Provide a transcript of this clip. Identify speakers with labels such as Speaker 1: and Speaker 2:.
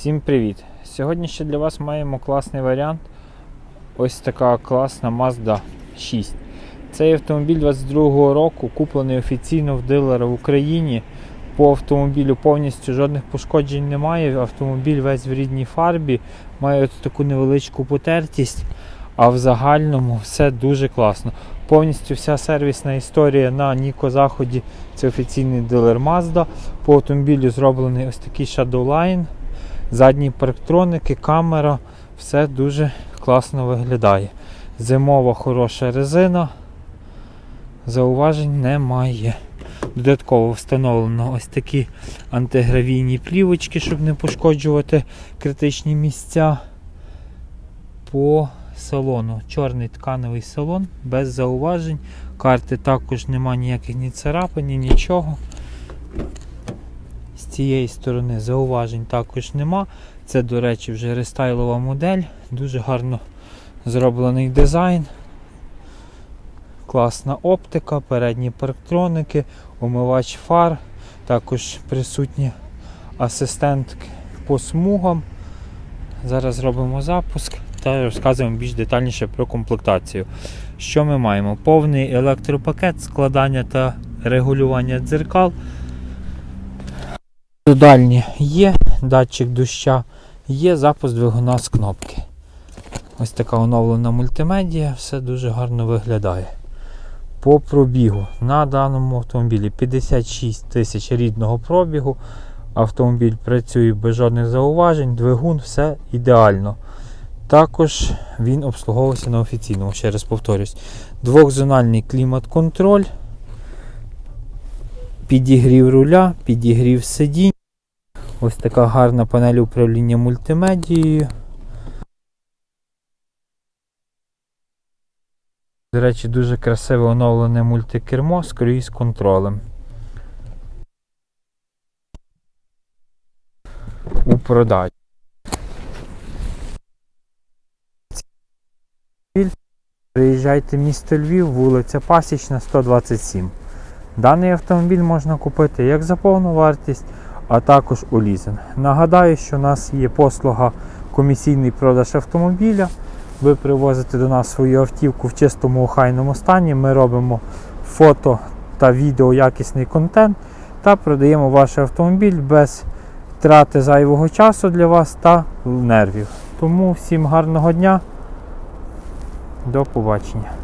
Speaker 1: Всім привіт! Сьогодні ще для вас маємо класний варіант. Ось така класна Mazda 6. Цей автомобіль 22-го року куплений офіційно в дилера в Україні. По автомобілю повністю жодних пошкоджень немає. Автомобіль весь в рідній фарбі, має от таку невеличку потертість, а в загальному все дуже класно. Повністю вся сервісна історія на Ніко Заході це офіційний дилер Mazda. По автомобілю зроблений ось такий Shadowline. Задні парктроники, камера, все дуже класно виглядає. Зимова хороша резина, зауважень немає. Додатково встановлено ось такі антигравійні плівочки, щоб не пошкоджувати критичні місця. По салону. Чорний тканевий салон, без зауважень. Карти також нема ніяких ні царапин, ні нічого. З цієї сторони зауважень також нема. Це, до речі, вже рестайлова модель. Дуже гарно зроблений дизайн. Класна оптика, передні парктроники, омивач фар. Також присутні асистентки по смугам. Зараз зробимо запуск та розказуємо більш детальніше про комплектацію. Що ми маємо? Повний електропакет складання та регулювання дзеркал. Дальні є, датчик доща, є запуск двигуна з кнопки. Ось така оновлена мультимедія, все дуже гарно виглядає. По пробігу на даному автомобілі 56 тисяч рідного пробігу. Автомобіль працює без жодних зауважень, двигун, все ідеально. Також він обслуговувався на офіційному, ще раз повторюсь. Двохзональний клімат-контроль, підігрів руля, підігрів сидінь. Ось така гарна панель управління мультимедією. До речі, дуже красиве оновлене мультикермо з круїз контролем. У продажі. Приїжджайте в місто Львів, вулиця Пасічна, 127. Даний автомобіль можна купити як за повну вартість, а також у лізинг. Нагадаю, що у нас є послуга комісійний продаж автомобіля. Ви привозите до нас свою автівку в чистому охайному стані. Ми робимо фото та відео якісний контент та продаємо ваш автомобіль без втрати зайвого часу для вас та нервів. Тому всім гарного дня. До побачення.